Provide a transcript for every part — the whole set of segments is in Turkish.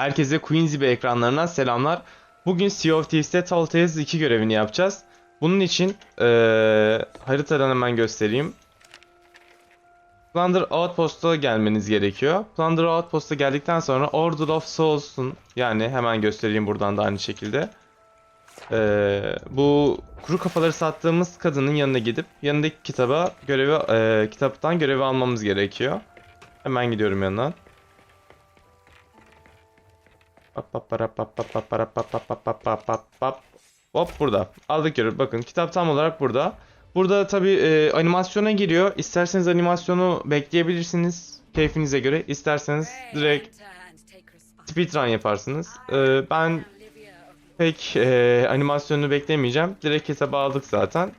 Herkese Queen's Bay ekranlarından selamlar. Bugün Sea of Thieves'te Tall Tales 2 görevini yapacağız. Bunun için eee, haritadan hemen göstereyim. Plunder Outpost'a gelmeniz gerekiyor. Plunder Outpost'a geldikten sonra Order of Souls'un yani hemen göstereyim buradan da aynı şekilde. Eee, bu kuru kafaları sattığımız kadının yanına gidip yanındaki kitaba görevi eee, kitaptan görevi almamız gerekiyor. Hemen gidiyorum yanına. Pap pap para pap pap pap para pap pap pap pap pap pap pap. Hop burada. Aldık görevi. Bakın kitap tam olarak burada. Burada tabi animasyona giriyor. İsterseniz animasyonu bekleyebilirsiniz. Keyfinize göre. İsterseniz direkt speedrun yaparsınız. E, ben pek e, animasyonu beklemeyeceğim. Direkt hesaba aldık zaten.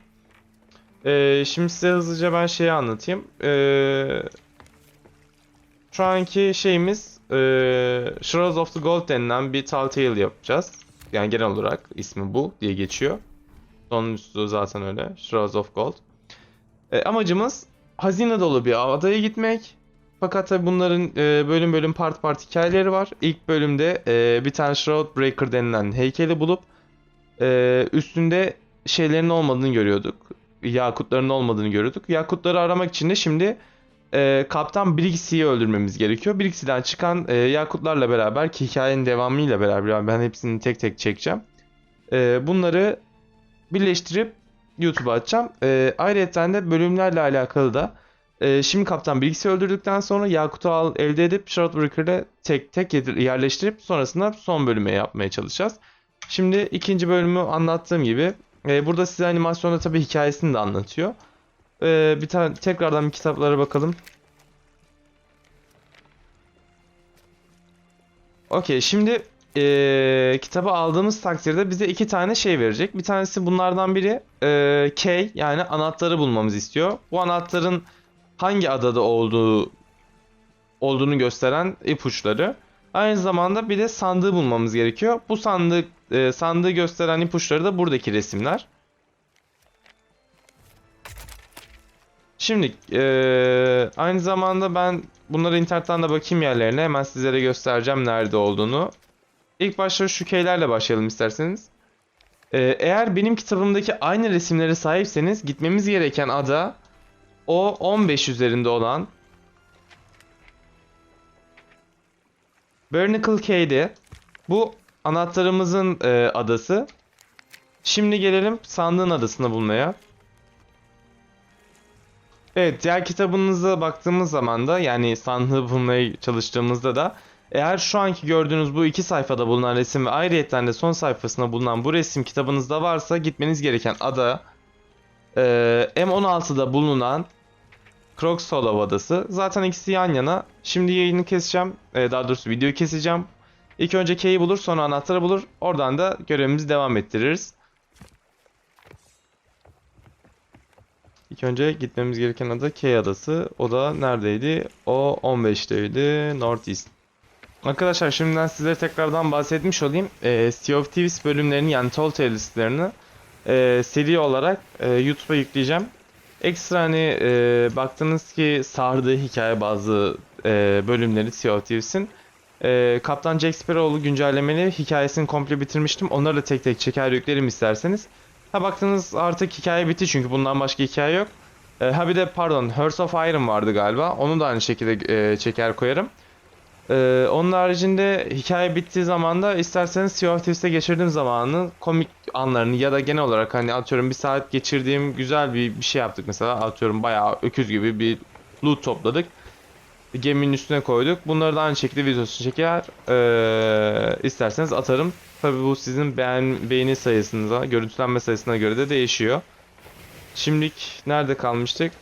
E, şimdi size hızlıca ben şeyi anlatayım. E, şu anki şeyimiz e, Shards of the Gold denilen bir Telltale yapacağız. Yani genel olarak ismi bu diye geçiyor. Sonun üstü zaten öyle. Shards of Gold. E, amacımız hazine dolu bir adaya gitmek. Fakat tabi bunların e, bölüm bölüm part part hikayeleri var. İlk bölümde e, bir tane Shroud Breaker denilen heykeli bulup e, üstünde şeylerin olmadığını görüyorduk. Yakutların olmadığını görüyorduk. Yakutları aramak için de şimdi e, Kaptan Brixi'yi öldürmemiz gerekiyor. Brixi'den çıkan e, yakutlarla beraber ki hikayenin devamıyla beraber ben hepsini tek tek çekeceğim. E, bunları birleştirip YouTube'a atacağım. E, ayrıca de bölümlerle alakalı da e, şimdi Kaptan Brixi'yi öldürdükten sonra Yakut'u al, elde edip Shroudbreaker'ı tek tek yerleştirip sonrasında son bölüme yapmaya çalışacağız. Şimdi ikinci bölümü anlattığım gibi e, burada size animasyonda tabii hikayesini de anlatıyor. Ee, bir tane tekrardan bir kitaplara bakalım. Okey şimdi ee, kitabı aldığımız takdirde bize iki tane şey verecek. Bir tanesi bunlardan biri ee, key yani anahtarı bulmamızı istiyor. Bu anahtarın hangi adada olduğu olduğunu gösteren ipuçları. Aynı zamanda bir de sandığı bulmamız gerekiyor. Bu sandık ee, sandığı gösteren ipuçları da buradaki resimler. Şimdi eee, aynı zamanda ben bunları internetten de bakayım yerlerine hemen sizlere göstereceğim nerede olduğunu. İlk başta şu keylerle başlayalım isterseniz. Eee, eğer benim kitabımdaki aynı resimlere sahipseniz gitmemiz gereken ada o 15 üzerinde olan Bernacle Cay'de bu anahtarımızın eee, adası. Şimdi gelelim sandığın adasını bulmaya. Evet, diğer kitabınıza baktığımız zaman da yani sandığı bulmaya çalıştığımızda da eğer şu anki gördüğünüz bu iki sayfada bulunan resim ve ayrıyetten de son sayfasında bulunan bu resim kitabınızda varsa gitmeniz gereken ada e, M16'da bulunan Kroksolov adası. Zaten ikisi yan yana. Şimdi yayını keseceğim. E, daha doğrusu videoyu keseceğim. İlk önce K'yi bulur sonra anahtarı bulur. Oradan da görevimizi devam ettiririz. İlk önce gitmemiz gereken ada K adası. O da neredeydi? O 15'teydi. Northeast. Arkadaşlar şimdiden sizlere tekrardan bahsetmiş olayım. Ee, Sea of Thieves bölümlerini yani Tall Tales'lerini e, seri olarak e, YouTube'a yükleyeceğim. Ekstra hani e, baktınız ki sardığı hikaye bazı e, bölümleri Sea of Thieves'in. E, Kaptan Jack Sparrow'lu güncellemeli hikayesini komple bitirmiştim. Onları da tek tek çeker yüklerim isterseniz. Ha baktınız artık hikaye bitti çünkü bundan başka hikaye yok. E, ha bir de pardon Hearts of Iron vardı galiba. Onu da aynı şekilde e, çeker koyarım. E, onun haricinde hikaye bittiği zaman da isterseniz Sea of Thieves'te geçirdiğim zamanı komik anlarını ya da genel olarak hani atıyorum bir saat geçirdiğim güzel bir, bir şey yaptık mesela atıyorum bayağı öküz gibi bir loot topladık. Geminin üstüne koyduk. Bunları da aynı şekilde videosunu çeker. E, isterseniz atarım. Tabii bu sizin beğen, beğeni sayısınıza, görüntülenme sayısına göre de değişiyor. Şimdilik nerede kalmıştık?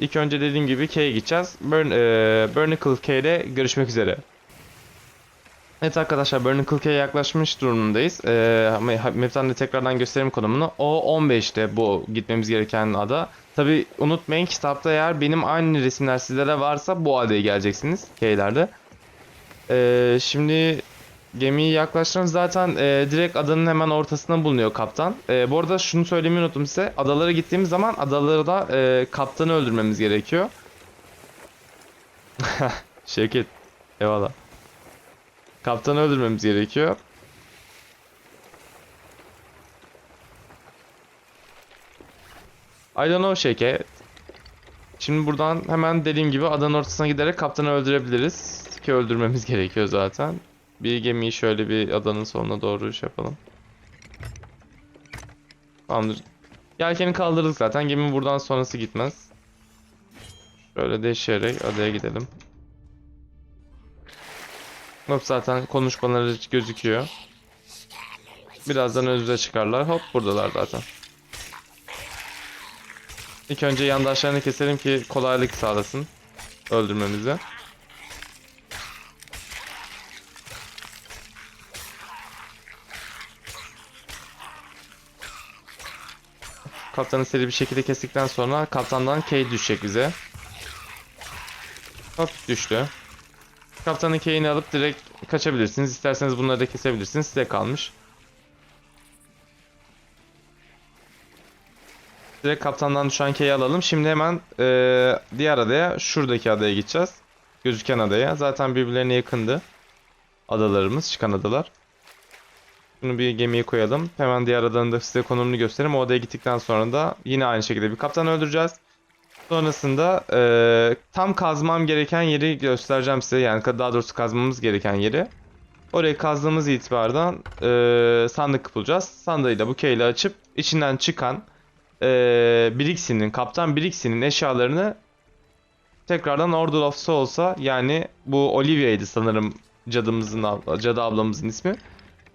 İlk önce dediğim gibi K'ye gideceğiz. Burn, e, Burnacle K'de görüşmek üzere. Evet arkadaşlar Burnacle K'ye yaklaşmış durumundayız. E, ama map'ten de tekrardan göstereyim konumunu. O 15'te bu gitmemiz gereken ada. Tabi unutmayın kitapta eğer benim aynı resimler sizlere varsa bu adaya geleceksiniz K'lerde. E, şimdi Gemiyi yaklaştırın. Zaten e, direkt adanın hemen ortasında bulunuyor kaptan. E, bu arada şunu söylemeyi unuttum size. Adalara gittiğimiz zaman adaları da e, kaptanı öldürmemiz gerekiyor. Şevket. Eyvallah. Kaptanı öldürmemiz gerekiyor. I don't know Şeke. Şimdi buradan hemen dediğim gibi adanın ortasına giderek kaptanı öldürebiliriz. Ki öldürmemiz gerekiyor zaten. Bir gemiyi şöyle bir adanın sonuna doğru şey yapalım. Tamamdır. Yelkeni kaldırdık zaten. Gemi buradan sonrası gitmez. Şöyle değişerek adaya gidelim. Hop zaten konuşmaları gözüküyor. Birazdan önümüze çıkarlar. Hop buradalar zaten. İlk önce yandaşlarını keselim ki kolaylık sağlasın öldürmemize. Kaptanı seri bir şekilde kestikten sonra kaptandan K düşecek bize. Hop düştü. Kaptanın K'ini alıp direkt kaçabilirsiniz. İsterseniz bunları da kesebilirsiniz. Size kalmış. Direkt kaptandan düşen K'yi alalım. Şimdi hemen eee, diğer adaya, şuradaki adaya gideceğiz. Gözüken adaya. Zaten birbirlerine yakındı. Adalarımız, çıkan adalar. Bunu bir gemiye koyalım. Hemen diğer adanın da size konumunu göstereyim. O adaya gittikten sonra da yine aynı şekilde bir kaptan öldüreceğiz. Sonrasında eee, tam kazmam gereken yeri göstereceğim size. Yani daha doğrusu kazmamız gereken yeri. Orayı kazdığımız itibardan eee, sandık bulacağız. Sandığı da bu keyle açıp içinden çıkan eee Brixi'nin, Kaptan Brixi'nin eşyalarını tekrardan Order of Souls'a yani bu Olivia'ydı sanırım cadımızın cadı ablamızın ismi.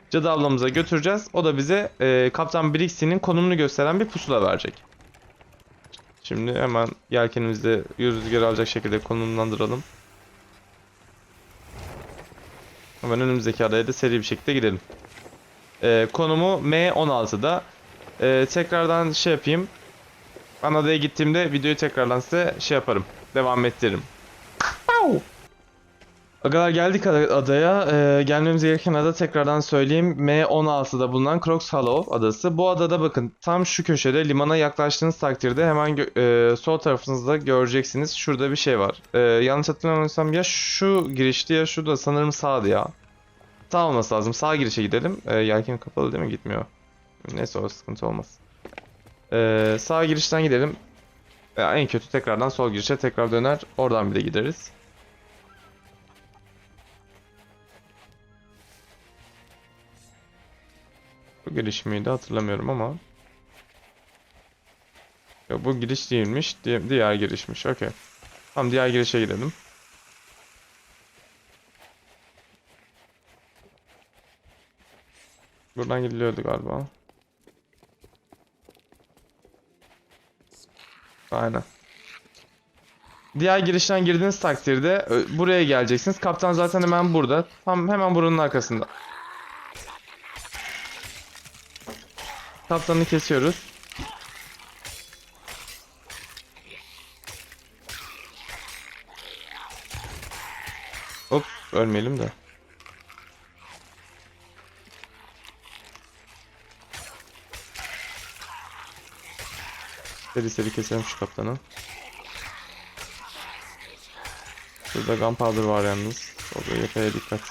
Cadı ablamıza götüreceğiz. O da bize eee, Kaptan Brixi'nin konumunu gösteren bir pusula verecek. Şimdi hemen yelkenimizi rüzgar alacak şekilde konumlandıralım. Hemen önümüzdeki adaya da seri bir şekilde gidelim. Ee, konumu M16'da. Ee, tekrardan şey yapayım. Adaya gittiğimde videoyu tekrardan size şey yaparım. Devam ettiririm. Agalar geldik ada- adaya. Ee, gelmemiz gereken ada tekrardan söyleyeyim. M16'da bulunan Crocs Hollow adası. Bu adada bakın tam şu köşede limana yaklaştığınız takdirde hemen e, sol tarafınızda göreceksiniz. Şurada bir şey var. Ee, yanlış hatırlamıyorsam ya şu girişti ya şu sanırım sağdı ya. Sağ olması lazım. Sağ girişe gidelim. Ee, yelken kapalı değil mi? Gitmiyor. Neyse o sıkıntı olmaz. Ee, sağ girişten gidelim. Ya en kötü tekrardan sol girişe tekrar döner. Oradan bir de gideriz. Bu giriş miydi hatırlamıyorum ama. Yok bu giriş değilmiş. Di- diğer girişmiş. Okey. Tamam diğer girişe gidelim. Buradan gidiliyordu galiba. Aynen. Diğer girişten girdiğiniz takdirde buraya geleceksiniz. Kaptan zaten hemen burada. Tam hemen buranın arkasında. Kaptanı kesiyoruz. Hop ölmeyelim de. Seri seri keselim şu kaptanı. Burada gunpowder var yalnız. O da yakaya dikkat.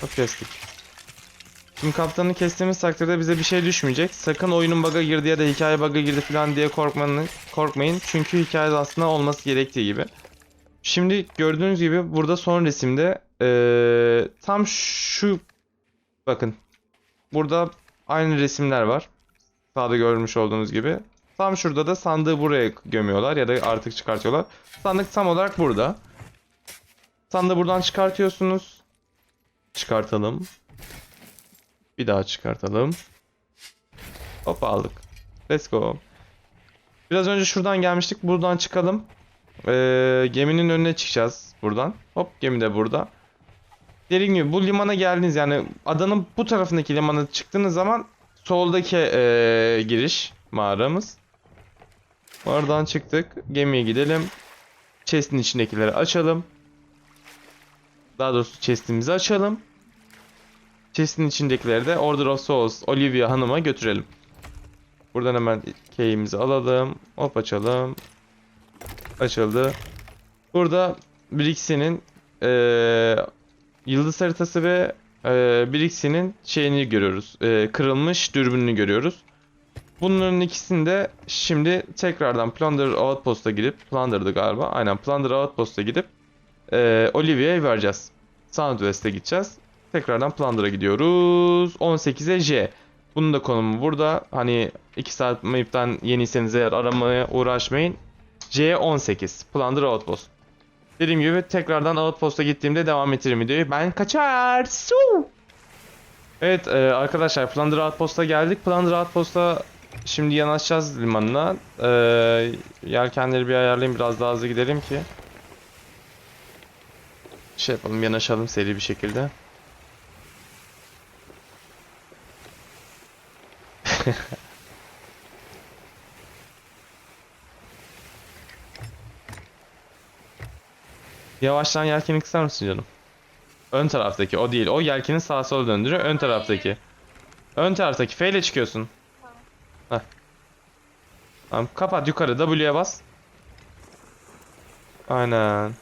Hop kestik. Şimdi kaptanı kestiğimiz takdirde bize bir şey düşmeyecek. Sakın oyunun bug'a girdi ya da hikaye bug'a girdi falan diye korkmanın, korkmayın. Çünkü hikaye aslında olması gerektiği gibi. Şimdi gördüğünüz gibi burada son resimde eee, tam şu bakın burada aynı resimler var. Sağda görmüş olduğunuz gibi. Tam şurada da sandığı buraya gömüyorlar ya da artık çıkartıyorlar. Sandık tam olarak burada. Sandığı buradan çıkartıyorsunuz. Çıkartalım. Bir daha çıkartalım. Hop aldık. Let's go. Biraz önce şuradan gelmiştik. Buradan çıkalım. Ee, geminin önüne çıkacağız buradan. Hop gemi de burada. Dediğim gibi bu limana geldiniz yani adanın bu tarafındaki limana çıktığınız zaman soldaki ee, giriş mağaramız. Oradan çıktık. Gemiye gidelim. Chest'in içindekileri açalım. Daha doğrusu chest'imizi açalım. Chest'in içindekileri de Order of Souls Olivia Hanım'a götürelim. Buradan hemen key'imizi alalım. Hop açalım. Açıldı. Burada Brixi'nin eee, yıldız haritası ve eee Brixi'nin şeyini görüyoruz. Eee, kırılmış dürbününü görüyoruz. Bunların ikisini de şimdi tekrardan Plunder Outpost'a gidip Plunder'dı galiba. Aynen Plunder Outpost'a gidip eee Olivia'ya vereceğiz. Southwest'e gideceğiz. Tekrardan Plunder'a gidiyoruz. 18'e J. Bunun da konumu burada. Hani 2 saat mayıptan yeniyseniz eğer aramaya uğraşmayın. J18. Plunder Outpost. Dediğim gibi tekrardan Outpost'a gittiğimde devam ettiririm videoyu. Ben kaçar. Su. Evet e, arkadaşlar Plunder Outpost'a geldik. Plunder Outpost'a şimdi yanaşacağız limanına. E, yelkenleri bir ayarlayayım biraz daha hızlı gidelim ki. Şey yapalım yanaşalım seri bir şekilde. Yavaştan yelkeni kısar mısın canım? Ön taraftaki o değil. O yelkeni sağa sola döndürüyor. Ön taraftaki. Ön taraftaki F ile çıkıyorsun. Heh. Tamam kapat yukarı W'ye bas. Aynen.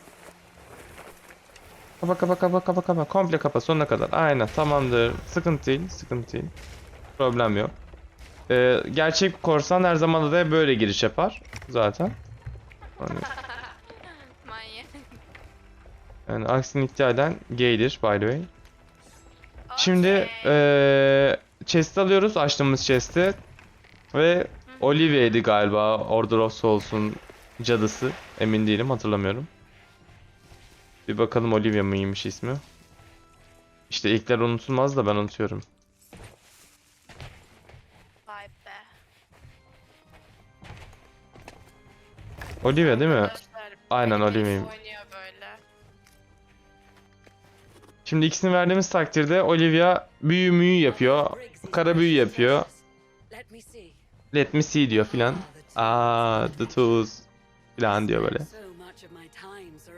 Kapa kapa kapa kapa kapa. Komple kapa sonuna kadar. Aynen tamamdır. Sıkıntı değil. Sıkıntı değil. Problem yok. Ee, gerçek korsan her zaman da böyle giriş yapar. Zaten. Hani, yani aksini iddia eden gaydir by the way. Şimdi eee chest alıyoruz. Açtığımız chest'i. Ve Olivia'ydı galiba. Order of Souls'un cadısı. Emin değilim hatırlamıyorum. Bir bakalım Olivia mıymış ismi. İşte ilkler unutulmaz da ben unutuyorum. Olivia değil mi? Arkadaşlar, Aynen, oynuyor böyle. Şimdi ikisini verdiğimiz takdirde Olivia büyü müyü yapıyor. Kara büyü yapıyor. Let me see. Diyor filan. Aa the tools filan diyor böyle.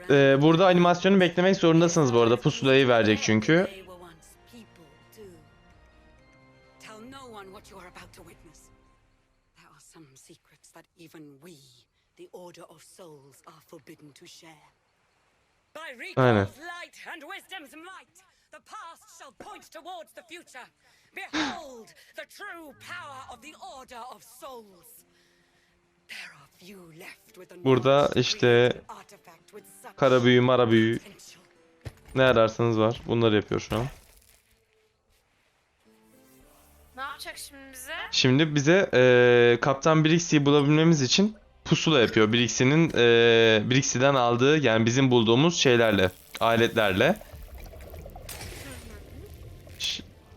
Ee, burada animasyonu beklemek zorundasınız bu arada. Pusulayı verecek çünkü. They were once people too. Tell no one what you are about to witness. There are some secrets that even we, the Order of Souls, are forbidden to share. By. Rico's light and wisdom's might, the past shall point towards the future. Behold the true power of the Order of Souls. There are few left with the Burada işte Kara büyü, mara büyü ne ararsanız var. Bunları yapıyor şu an. Ne yapacak şimdi bize? Şimdi bize eee Kaptan Brixi'yi bulabilmemiz için pusula yapıyor. Brixi'nin eee Brixi'den aldığı yani bizim bulduğumuz şeylerle, aletlerle.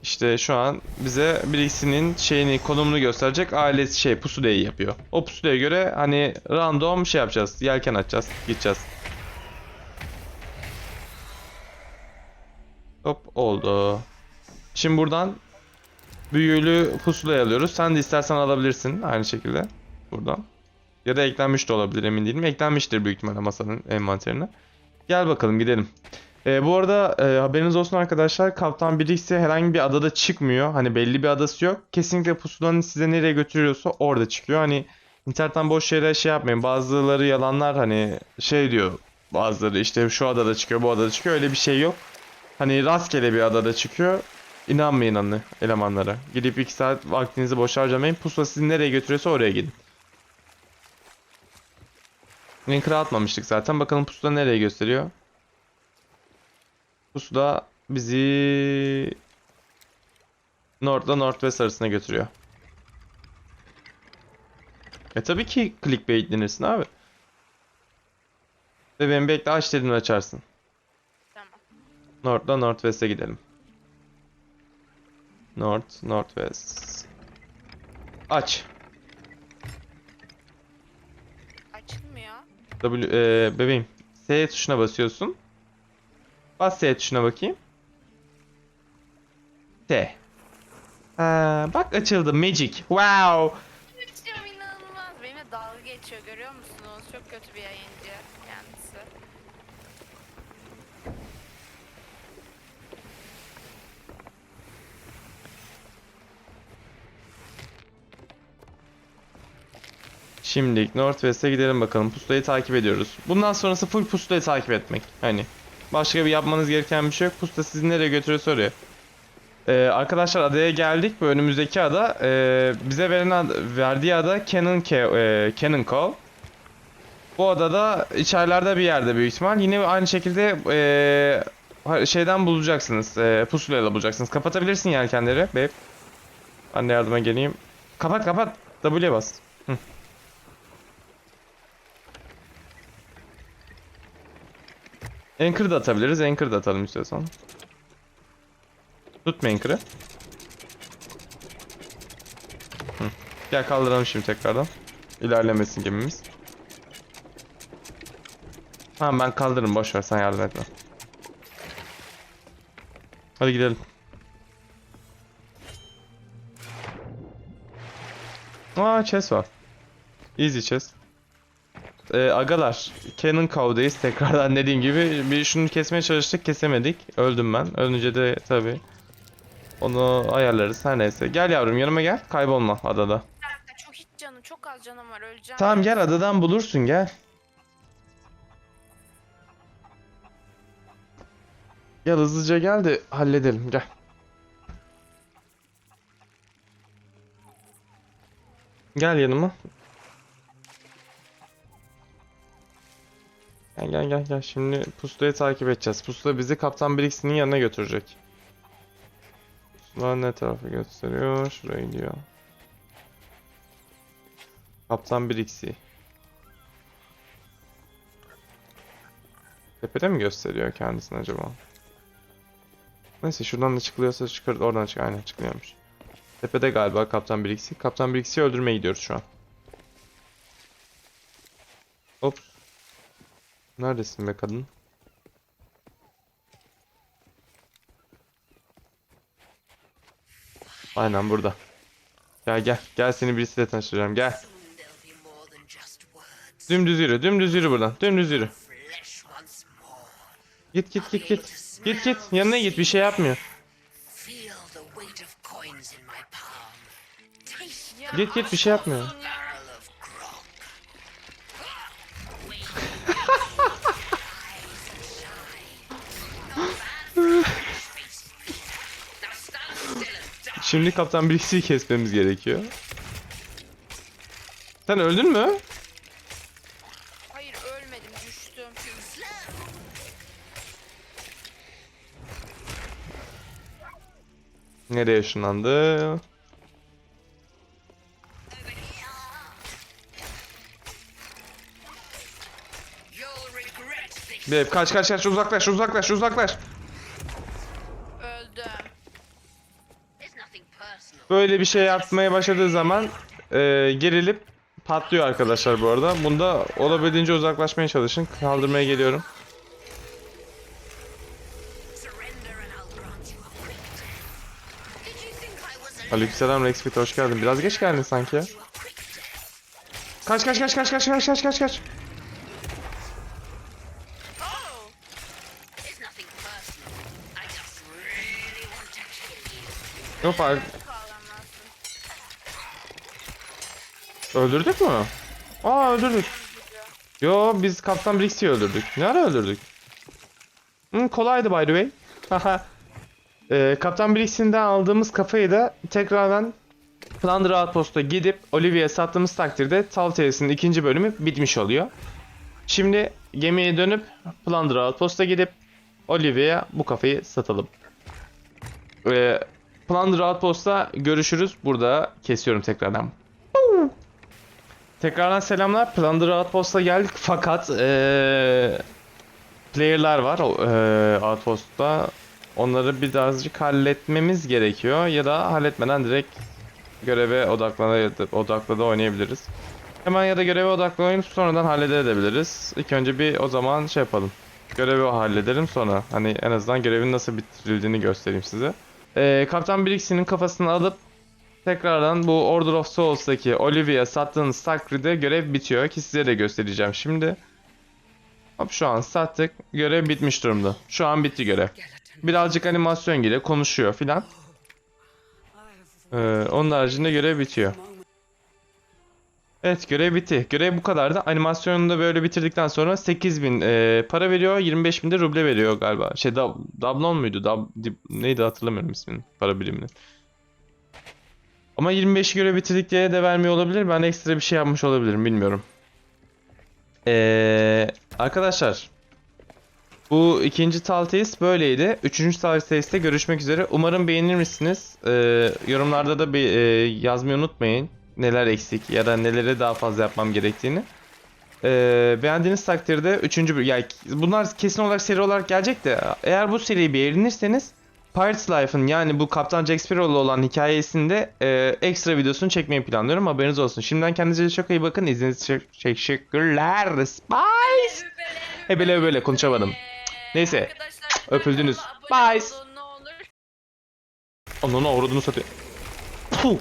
İşte şu an bize Brixi'nin şeyini, konumunu gösterecek alet şey pusulayı yapıyor. O pusulaya göre hani random şey yapacağız. Yelken açacağız, gideceğiz. Hop oldu. Şimdi buradan büyülü pusulayı alıyoruz. Sen de istersen alabilirsin aynı şekilde buradan. Ya da eklenmiş de olabilir emin değilim. Eklenmiştir büyük ihtimalle masanın envanterine. Gel bakalım gidelim. Ee, bu arada e, haberiniz olsun arkadaşlar. Kaptan Brixie herhangi bir adada çıkmıyor. Hani belli bir adası yok. Kesinlikle pusulanın size nereye götürüyorsa orada çıkıyor. Hani internetten boş yere şey yapmayın. Bazıları yalanlar hani şey diyor. Bazıları işte şu adada çıkıyor bu adada çıkıyor. Öyle bir şey yok. Hani rastgele bir adada çıkıyor. İnanmayın anne elemanlara. Gidip 2 saat vaktinizi boş harcamayın. Pusula sizi nereye götürüyorsa oraya gidin. Linker'ı atmamıştık zaten. Bakalım pusula nereye gösteriyor. Pusula bizi North'la Northwest arasına götürüyor. E tabii ki clickbaitlenirsin abi. Ve benim bekle aç dediğini açarsın. Tamam. North'la Northwest'e gidelim. North, Northwest. Aç. W, e, bebeğim. S tuşuna basıyorsun. Bas S tuşuna bakayım. T. Ha, bak açıldı. Magic. Wow. Benimle dalga geçiyor görüyor musunuz? Çok kötü bir yayıncı Şimdi Northwest'e gidelim bakalım. Pusulayı takip ediyoruz. Bundan sonrası full pusulayı takip etmek. Hani Başka bir yapmanız gereken bir şey yok. Pusta sizi nereye götürüyor soruyor. Ee, arkadaşlar adaya geldik. Bu önümüzdeki ada. Ee, bize veren ad- verdiği ada Cannon, Ca- e, Cannon Cove. Bu adada içerilerde bir yerde büyük ihtimal. Yine aynı şekilde ha- şeyden bulacaksınız. E, pusulayla bulacaksınız. Kapatabilirsin yelkenleri. Babe. Ben de yardıma geleyim. Kapat kapat. W'ye bas. Hı. Anchor da atabiliriz. Anchor da atalım istiyorsan. Tutma Anchor'ı. Gel kaldıralım şimdi tekrardan. İlerlemesin gemimiz. Tamam ben kaldırırım boş ver sen yardım etme. Hadi gidelim. Aa chest var. Easy chest. Ee, agalar, Cannon Cove'dayız. Tekrardan dediğim gibi bir şunu kesmeye çalıştık, kesemedik. Öldüm ben. Ölünce de tabi onu ayarlarız. Her neyse. Gel yavrum yanıma gel. Kaybolma adada. Çok hiç canım çok az canım var öleceğim. Tamam gel adadan bulursun gel. Gel hızlıca gel de halledelim gel. Gel yanıma. Gel gel gel gel. Şimdi pusulayı takip edeceğiz. Pusula bizi Kaptan Brix'in yanına götürecek. Pusula ne tarafı gösteriyor? Şurayı diyor. Kaptan Brix'i. Tepede mi gösteriyor kendisini acaba? Neyse şuradan da çıkılıyorsa çıkar oradan çık aynen çıkılıyormuş. Tepede galiba Kaptan Brix'i. Kaptan Brix'i öldürmeye gidiyoruz şu an. Hop. Neredesin be kadın? Aynen burada. Gel gel. Gel seni birisiyle tanıştıracağım. Gel. Dümdüz yürü. Dümdüz yürü buradan. Dümdüz yürü. Git git git git. Git git. Yanına git. Bir şey yapmıyor. Git git bir şey yapmıyor. Şimdi Kaptan Brix'i kesmemiz gerekiyor. Sen öldün mü? Hayır ölmedim düştüm. Nereye ışınlandı? Babe kaç kaç kaç uzaklaş uzaklaş uzaklaş. Böyle bir şey yapmaya başladığı zaman e, gerilip patlıyor arkadaşlar bu arada. Bunda olabildiğince uzaklaşmaya çalışın. Kaldırmaya geliyorum. Aleykümselam Rexfit hoş geldin. Biraz geç geldin sanki ya. Kaç kaç kaç kaç kaç kaç kaç kaç kaç. Oh! Öldürdük mü? Aa öldürdük. Yo biz Kaptan Brix'i öldürdük. Ne ara öldürdük? Hı, kolaydı by the way. Ee, Kaptan Brix'inden aldığımız kafayı da tekrardan Plunder Outpost'a gidip Olivia'ya sattığımız takdirde Telltale's'in ikinci bölümü bitmiş oluyor. Şimdi gemiye dönüp Plunder Outpost'a gidip Olivia'ya bu kafayı satalım. Ee, Plunder Outpost'ta görüşürüz. Burada kesiyorum tekrardan. Tekrardan selamlar. Plunder Outpost'a geldik fakat eee player'lar var o eee, Outpost'ta. Onları birazcık halletmemiz gerekiyor ya da halletmeden direkt göreve odaklanıp odakla da oynayabiliriz. Hemen ya da göreve odaklanıp sonradan halledebiliriz. İlk önce bir o zaman şey yapalım. Görevi halledelim sonra hani en azından görevin nasıl bitirildiğini göstereyim size. Eee Kaptan Brixie'nin kafasını alıp Tekrardan bu Order of Souls'taki Olivia sattığınız takdirde görev bitiyor ki size de göstereceğim şimdi. Hop şu an sattık. Görev bitmiş durumda. Şu an bitti görev. Birazcık animasyon geliyor, konuşuyor filan. Ee, onun haricinde görev bitiyor. Evet görev bitti. Görev bu kadardı. Animasyonunu da böyle bitirdikten sonra 8000 e, para veriyor. 25.000 de ruble veriyor galiba. Şey dab, Dablon muydu? Dab, dip- neydi hatırlamıyorum ismini. Para birimini. Ama 25 görev bitirdik diye de vermiyor olabilir. Ben ekstra bir şey yapmış olabilirim. Bilmiyorum. Ee, arkadaşlar. Bu ikinci Talteis böyleydi. Üçüncü Talteis'te görüşmek üzere. Umarım beğenir misiniz? Ee, yorumlarda da bir e, yazmayı unutmayın. Neler eksik ya da neleri daha fazla yapmam gerektiğini. Ee, beğendiğiniz takdirde üçüncü bir... Yani bunlar kesin olarak seri olarak gelecek de eğer bu seriyi beğenirseniz Pirates Life'ın yani bu Kaptan Jack Sparrow'la olan hikayesinde e, ekstra videosunu çekmeyi planlıyorum. Haberiniz olsun. Şimdiden kendinize çok iyi bakın. İzlediğiniz için teşekkürler. Spice. Hebele böyle konuşamadım. Neyse, öpüldünüz. Bye. Ananı avradını satıyor. Puh.